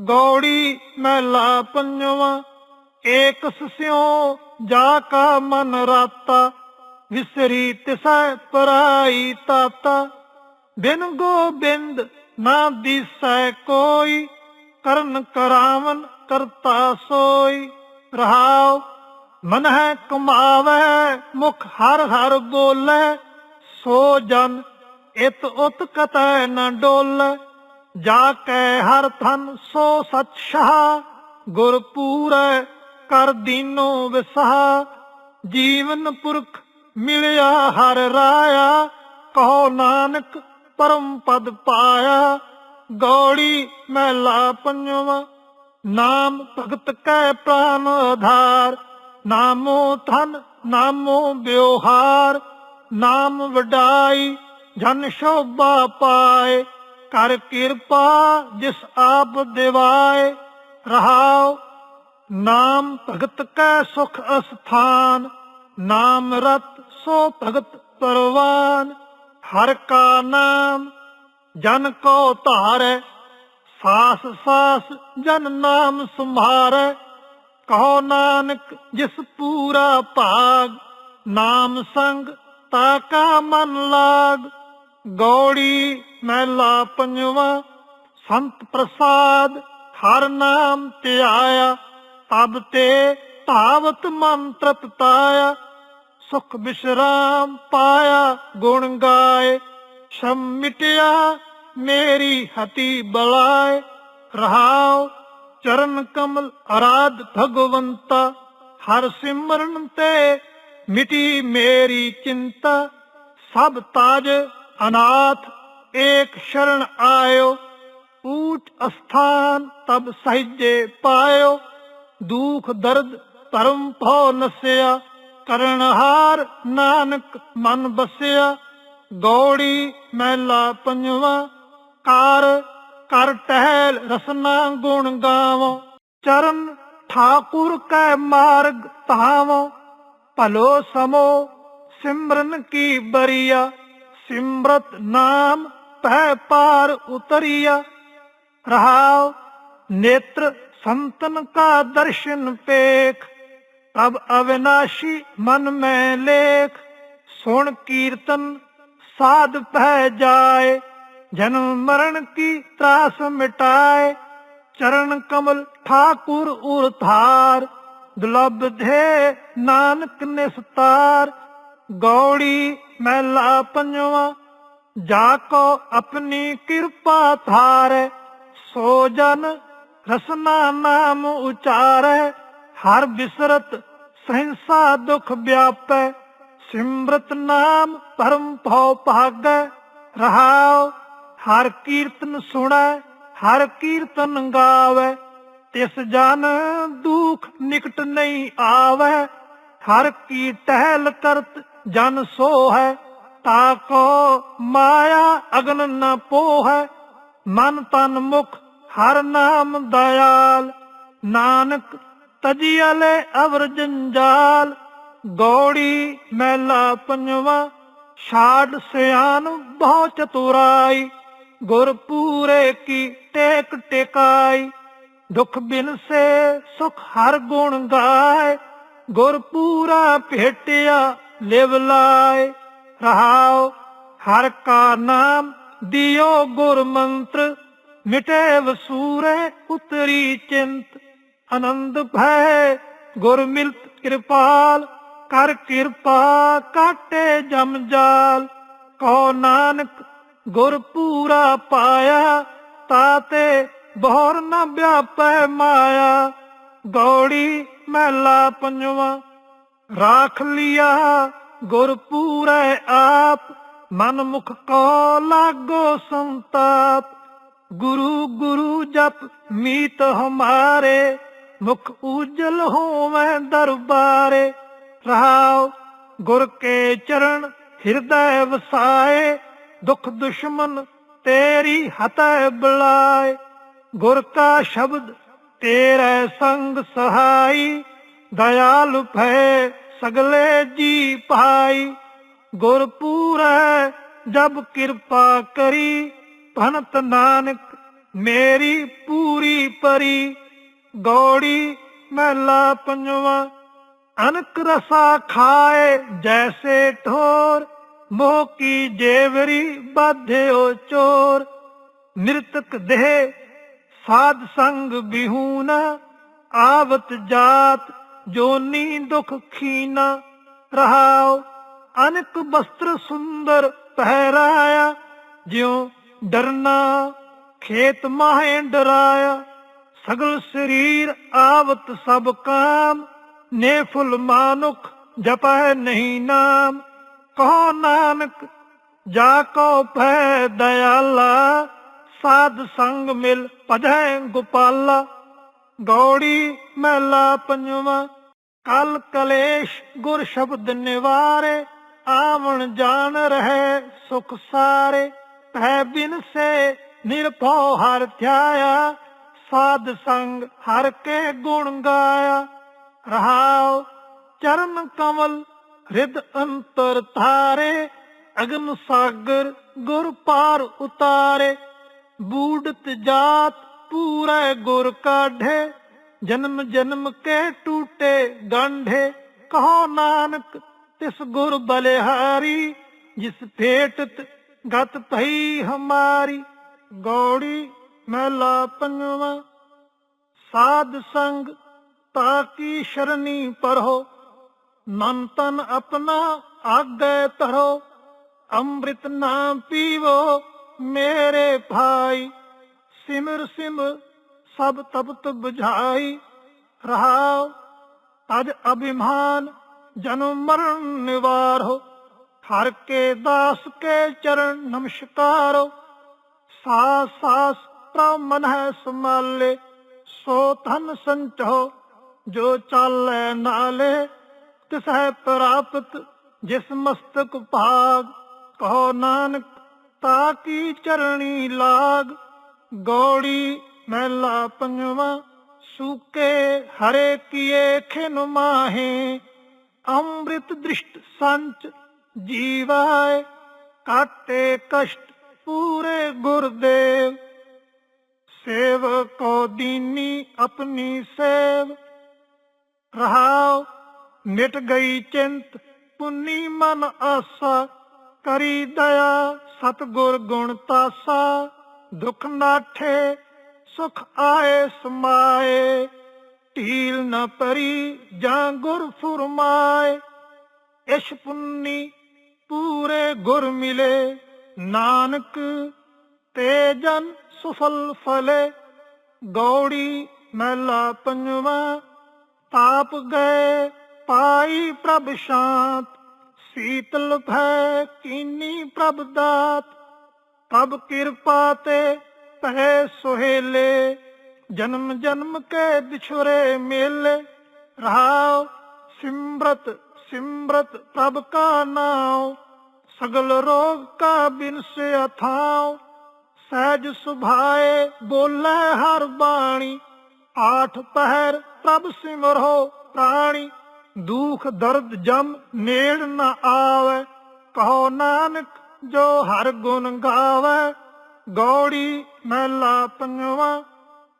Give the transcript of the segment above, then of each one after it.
ਗੌੜੀ ਮਹਿਲਾ ਪੰਜਵਾ, ਏਕ ਸਿਉ ਜਾ ਕਾ ਮਨ ਰਾਤਾ, ਵਿਸਰੀ ਤਿਸੈ ਪਰਾਈ ਤਾਤਾ। ਬਿਨ ਗੋਬਿੰਦ ਨਾ ਦਿਸੈ ਕੋਈ, ਕਰਨ ਕਰਾਵਨ ਕਰਤਾ ਸੋਈ। ਰਹਾਉ, ਮਨ ਹੈ ਕਮਾਵੇ, ਮੁਖ ਹਰ ਹਰ ਬੋਲੇ, ਸੋ ਜਨ, ਇਤ ਉਤ ਕਤੈ ਨ ਡੋਲੇ। ਜਾ ਕੈ ਹਰ ਥਨ ਸੋ ਸਚ ਸ਼ਾਹ ਗੁਰ ਪੂਰੈ ਕਰ ਦੀਨੋ ਵਿਸਹਾ। ਜੀਵਨ ਪੁਰਖ ਮਿਲਿਆ ਹਰ ਰਾਇਆ, ਕਹੋ ਨਾਨਕ ਪਰਮ ਪਦ ਪਾਇਆ। ਗੌੜੀ ਮਹਿਲਾ ਪੰਜਵਾ, ਨਾਮ ਭਗਤ ਕੈ ਪ੍ਰਾਨ ਆਧਾਰ। ਨਾਮੋ ਧਨ, ਨਾਮੋ ਵਿਵਹਾਰ, ਨਾਮ ਵਡਾਈ, ਜਨ ਸ਼ੋਭਾ ਪਾਏ। ਕਰ ਕਿਰਪਾ ਜਿਸ ਆਪ ਦਿਵਾਏ, ਰਹਾਉ, ਨਾਮ ਭਗਤ ਕੈ ਸੁਖ ਅਸਥਾਨ, ਨਾਮ ਰਤ ਸੋ ਭਗਤ ਪਰਵਾਨ, ਹਰ ਕਾ ਨਾਮ ਜਨ ਕੋ ਧਾਰੈ, ਸਾਸ ਸਾਸ ਜਨ ਨਾਮ ਸੰਭਾਰੈ, ਕਹੋ ਨਾਨਕ ਜਿਸ ਪੂਰਾ ਭਾਗ, ਨਾਮ ਸੰਗ ਤਾ ਕਾ ਮਨ ਲਾਗ ਗੌੜੀ ਮਹਿਲਾ ਪੰਜਵਾ, ਸੰਤ ਪ੍ਰਸਾਦ ਹਰ ਨਾਮ ਧਿਆਇਆ, ਤਬ ਤੇ ਧਾਵਤ ਮਨ ਤ੍ਰਪਤਾਇਆ ਸੁਖ ਵਿਸ਼ਰਾਮ ਪਾਇਆ, ਗੁਣ ਗਾਏ, ਸ਼ਮ ਮਿਟਿਆ, ਮੇਰੀ ਹਤੀ ਬਲਾਏ, ਰਹਾਉ ਚਰਨ ਕਮਲ ਅਰਾਧ ਭਗਵੰਤਾ, ਹਰ ਸਿਮਰਨ ਤੇ ਮਿਟੀ ਮੇਰੀ ਚਿੰਤਾ, ਸਭ ਤਾਜ ਅਨਾਥ, ਏਕ ਸ਼ਰਨ ਆਇਓ ਊਟ ਅਸਥਾਨ ਤਬ ਸਹਿਜੇ ਪਾਇਓ। ਦੁਖ, ਦਰਦ, ਧਰਮ ਭਉ ਨਸਿਆ, ਕਰਨਹਾਰ ਨਾਨਕ ਮਨ ਬਸਿਆ। ਗੌੜੀ ਮਹਿਲਾ ਪੰਜਵਾ, ਕਰ ਕਰ ਟਹਿਲ ਰਸਨਾ ਗੁਣ ਗਾਵੋ। ਚਰਨ ਠਾਕੁਰ ਕੈ ਮਾਰਗ ਧਾਵੋ, ਭਲੋ ਸਮੋ ਸਿਮਰਨ ਕੀ ਬਰੀਆ। ਸਿਮਰਤ ਨਾਮ ਪਹਿ ਪਾਰ ਉਤਰੀਆ। ਰਹਾਉ ਨੇਤਰ ਸੰਤਨ ਕਾ ਦਰਸ਼ਨ ਪੇਖ। ਅਬ ਅਵਿਨਾਸ਼ੀ ਮਨ ਮੈਂ ਲੇਖ। ਸੁਣ ਕੀਰਤਨ ਸਾਧ ਪਹਿ ਜਾਏ। ਜਨਮ ਮਰਨ ਕੀ ਤਰਾਸ ਮਿਟਾਏ। ਚਰਨ ਕਮਲ ਠਾਕੁਰ ਉਰ ਧਾਰ ਦੁਲਬ ਧੇ ਨਾਨਕ ਨਿਸਤਾਰ। ਗੌੜੀ ਮਹਿਲਾ ਪੰਜਵਾ, ਜਾ ਕੋ ਆਪਣੀ ਕਿਰਪਾ ਧਾਰੈ, ਸੋ ਜਨ ਰਸਨਾ ਨਾਮ ਉਚਾਰੈ, ਹਰ ਬਿਸਰਤ ਸਹਿੰਸਾ ਦੁਖ ਵਿਆਪੈ, ਸਿਮਰਤ ਨਾਮ ਪਰਮ ਭਉ ਭਾਗੈ, ਰਹਾਉ ਹਰ ਕੀਰਤਨ ਸੁਣੈ, ਹਰ ਕੀਰਤਨ ਗਾਵੈ, ਤਿਸ ਜਨ ਦੁਖ ਨਿਕਟ ਨਹੀਂ ਆਵੈ, ਹਰ ਕੀ ਟਹਿਲ ਕਰਤ ਜਨ ਸੋ ਹੈ ਤਾ ਕੋ ਮਾਇਆ ਅਗਨ ਨ ਪੋਹੈ। ਮਨ ਤਨ ਮੁਖ ਹਰ ਨਾਮ ਦਇਆਲ। ਨਾਨਕ ਤਜੀਲੇ ਅਵਰ ਜੰਜਾਲ। ਗੌੜੀ ਮਹਿਲਾ ਪੰਜਵਾ, ਛਾੜ ਸਿਆਨ ਬਹੁ ਚਤੁਰਾਈ। ਗੁਰ ਪੂਰੇ ਕੀ ਟੇਕ ਟਿਕਾਈ। ਦੁਖ ਬਿਨ ਸੇ ਸੁਖ ਹਰ ਗੁਣ ਗਾਏ। ਗੁਰ ਪੂਰਾ ਭੇਟਿਆ ਲਿਵ ਲਾਏ ਰਹਾਉ, ਹਰ ਕਾ ਨਾਮ ਦਿਓ ਗੁਰ ਮੰਤਰ ਮਿਟੇ ਵਸੂਰੇ ਉਤਰੀ ਚਿੰਤ। ਆਨੰਦ ਭੈ ਗੁਰ ਮਿਲਤ ਕਿਰਪਾਲ, ਕਰ ਕਿਰਪਾ ਕਾਟੇ ਜਮ ਜਾਲ। ਕਹੋ ਨਾਨਕ ਗੁਰ ਪੂਰਾ ਪਾਇਆ ਤਾਤੇ ਬਹੁਰ ਨ ਵਿਆਪੈ ਮਾਇਆ। ਗੌੜੀ ਮਹਿਲਾ ਪੰਜਵਾ ਰਾਖ ਲਿਆ ਗੁਰ ਪੂਰੈ ਆਪ, ਮਨ ਮੁਖ ਕੋ ਲਾਗੋ ਸੰਤਾਪ। ਗੁਰੂ ਗੁਰੂ ਜਪ ਮੀਤ ਹਮਾਰੇ, ਮੁਖ ਉਜਲ ਹੋਵੇਂ ਦਰਬਾਰੇ। ਰਹਾਉ ਗੁਰ ਕੇ ਚਰਨ ਹਿਰਦੈ ਵਸਾਏ, ਦੁਖ ਦੁਸ਼ਮਨ ਤੇਰੀ ਹਤੈ ਬੁਲਾਏ। ਗੁਰ ਕਾ ਸ਼ਬਦ ਤੇਰੇ ਸੰਗ ਸਹਾਈ ਦਇਆਲ ਭੈ ਸਗਲੇ ਜੀ ਭਾਈ ਗੁਰ ਪੂਰੈ ਜਬ ਕਿਰਪਾ ਕਰੀ, ਭਨਤ ਨਾਨਕ ਮੇਰੀ ਪੂਰੀ ਪਰੀ, ਗੋੜੀ ਮਹਿਲਾ ਪੰਜਵਾ, ਅਨਕ ਰਸਾ ਖਾਏ ਜੈਸੇ ਠੋਰ, ਮੋਹ ਕੀ ਜੇਵਰੀ ਬਾਧਿਓ ਚੋਰ, ਨਿਰਤਕ ਦੇਹ ਸਾਧ ਸੰਗ ਬਿਹੂਨਾ, ਆਵਤ ਜਾਤ ਜੋਨੀ ਦੁਖ ਖੀਨਾ ਰਹਾਉ, ਅਨਕ ਬਸਤਰ ਸੁੰਦਰ ਪਹਿਰਾਇਆ, ਜਿਉ ਡਰਨਾ ਖੇਤ ਮਾਹੇ ਡਰਾਇਆ, ਸਗਲ ਸਰੀਰ ਆਵਤ ਸਭ ਕਾਮ ਨੇ ਫੁਲ ਮਾਨੁਖ ਜਪੈ ਨਹੀਂ ਨਾਮ। ਕਹੋ ਨਾਨਕ, ਜਾ ਕੋ ਭੈ ਦਇਆਲਾ, ਸਾਧ ਸੰਗ ਮਿਲ ਭਜੈ ਗੋਪਾਲਾ। ਗੌੜੀ ਮਹਿਲਾ ਪੰਜਵਾ, ਕਲ ਕਲੇਸ਼ ਗੁਰ ਸ਼ਬਦ ਨਿਵਾਰੇ, ਆਵਣ ਜਾਣ ਰਹੇ ਸੁਖ ਸਾਰੇ। ਭੈ ਬਿਨ ਸੇ ਨਿਰਭਉ ਹਰ ਧਿਆਇਆ, ਸਾਧ ਸੰਗ ਹਰ ਕੇ ਗੁਣ ਗਾਇਆ। ਰਹਾਉ ਚਰਨ ਕਮਲ ਹਿਰਦ ਅੰਤਰ ਧਾਰੇ, ਅਗਨ ਸਾਗਰ ਗੁਰ ਪਾਰ ਉਤਾਰੇ। ਬੂੜਤ ਜਾਤ ਪੂਰੇ ਗੁਰ ਕਾਢੇ, ਜਨਮ ਜਨਮ ਕੇ ਟੂਟੇ ਗਾਂਢੇ। ਕਹੋ ਨਾਨਕ, ਤਿਸ ਗੁਰ ਬਲਿਹਾਰੀ, ਜਿਸ ਭੇਟਤ ਗਤ ਭਈ ਹਮਾਰੀ। ਗੌੜੀ ਮਹਿਲਾ ਪੰਜਵਾ, ਸਾਧ ਸੰਗ ਤਾਕੀ ਸ਼ਰਨੀ ਪਰਹੋ। ਮਨ ਤਨ ਆਪਣਾ ਆਗੇ ਧਰੋ, ਅੰਮ੍ਰਿਤ ਨਾਮ ਪੀਵੋ ਮੇਰੇ ਭਾਈ। ਸਿਮਰ ਸਿਮ ਸਭ ਤਪਤ 부ਝਾਈ ਰਹਾਉ, ਤਜ ਅਭਿਮਾਨ ਜਨਮ ਮਰਨ ਨਿਵਾਰ ਹੋ ਹਰ ਕੇ ਦਾਸ ਕੇ ਚਰਨ ਨਮਸਕਾਰ ਸਾਸ ਸਾਸ ਪ੍ਰਭ ਮਨ ਹੈ ਸਮਾਲੇ ਸੋ ਧਨ ਸੰਚੋ ਜੋ ਚਾਲੇ ਨਾਲੇ ਤਿਸ ਹੈ ਪ੍ਰਾਪਤ ਜਿਸ ਮਸਤਕ ਭਾਗ, ਕਹੋ ਨਾਨਕ, ਤਾ ਕੀ ਚਰਣੀ ਲਾਗ ਗੌੜੀ ਮਹਿਲਾ ਪੰਜਵਾ ਸੂਕੇ ਹਰੇ ਕੀਏ ਖਿਨ ਮਾਹੇ ਅੰਮ੍ਰਿਤ ਦ੍ਰਿਸ਼ਟ ਸੰਚ ਜੀਵਾਏ, ਕਾਟੇ ਕਸ਼ਟ ਪੂਰੇ ਗੁਰਦੇਵ। ਸੇਵਕੋ ਦੀਨੀ ਆਪਣੀ ਸੇਵ, ਰਹਾਉ ਮਿਟ ਗਈ ਚਿੰਤ, ਪੁੰਨੀ ਮਨ ਆਸਾ, ਕਰੀ ਦਇਆ ਸਤਗੁਰ ਗੁਣ ਤਾਸਾ। ਦੁਖ ਨਾਠੇ ਸੁਖ ਆਏ ਸਮਾਏ। ਢੀਲ ਨਾ ਪਰੀ ਜਾਂ ਗੁਰ ਫੁਰਮਾਏ। ਇਸ਼ ਪੁੰਨੀ ਪੂਰੇ ਗੁਰ ਮਿਲੇ। ਨਾਨਕ ਤੇ ਜਨ ਸੁਫਲ ਫਲੇ। ਗੌੜੀ ਮਹਿਲਾ ਪੰਜਵਾ ਤਾਪ ਗਏ ਪਾਈ ਪ੍ਰਭ ਸ਼ਾਂਤ। ਸੀਤਲ ਭੈ ਕੀਨੀ ਪ੍ਰਭ ਦਾਤ। ਪ੍ਰਭ ਕਿਰਪਾ ਤੇ ਪਹਿ ਸੁਹੇਲੇ, ਜਨਮ ਜਨਮ ਕੇ ਵਿਛੁਰੇ ਮੇਲੇ। ਰਹਾਉ ਸਿਮਰਤ ਸਿਮਰਤ ਪ੍ਰਭ ਕਾ ਨਾਮ ਸਗਲ ਰੋਗ ਕਾ ਬਿਨਸ ਅਥਾਉ। ਸਹਿਜ ਸੁਭਾਏ ਬੋਲੇ ਹਰ ਬਾਣੀ, ਆਠ ਪਹਿਰ ਪ੍ਰਭ ਸਿਮਰੋ ਪ੍ਰਾਣੀ। ਦੁਖ ਦਰਦ ਜਮ ਨੇੜ ਨਾ ਆਵੇ, ਕਹੋ ਨਾਨਕ ਜੋ ਹਰ ਗੁਣ ਗਾਵੇ, ਗੌੜੀ ਮਹਿਲਾ ਪੰਜਵਾ।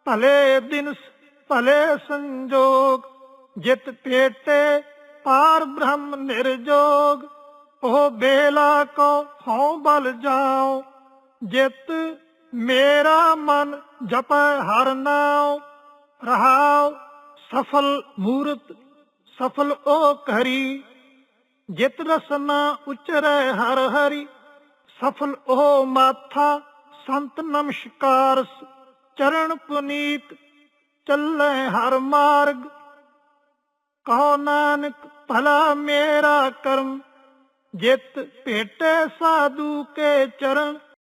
ਭਲੇ ਦਿਨ ਭਲੇ ਸੰਜੋਗ, ਜਿਤ ਪੇਟੇ ਪਾਰ ਬ੍ਰਹਮ ਨਿਰਜੋਗ। ਉਹ ਬੇਲਾ ਕੋ ਹਉ ਬਲ ਜਾਓ ਜਿਤ ਮੇਰਾ ਮਨ ਜਪੈ ਹਰ ਨਾਮ ਰਹਾਉ ਸਫਲ ਮੂਰਤ, ਸਫਲ ਉਹ ਕਰੀ, ਜਿਤ ਰਸਨਾ ਉਚਰੈ ਹਰ ਹਰੀ। ਸਫਲ ਉਹ ਮਾਥਾ ਸੰਤ ਨਮਸਕਾਰ ਚਰਨ ਪੁਨੀਤ ਚੱਲੇ ਹਰ ਮਾਰਗ। ਕਹੋ ਨਾਨਕ, ਭਲਾ ਮੇਰਾ ਕਰਮ, ਜਿਤ ਭੇਟੇ ਸਾਧੂ ਕੇ ਚਰਨ।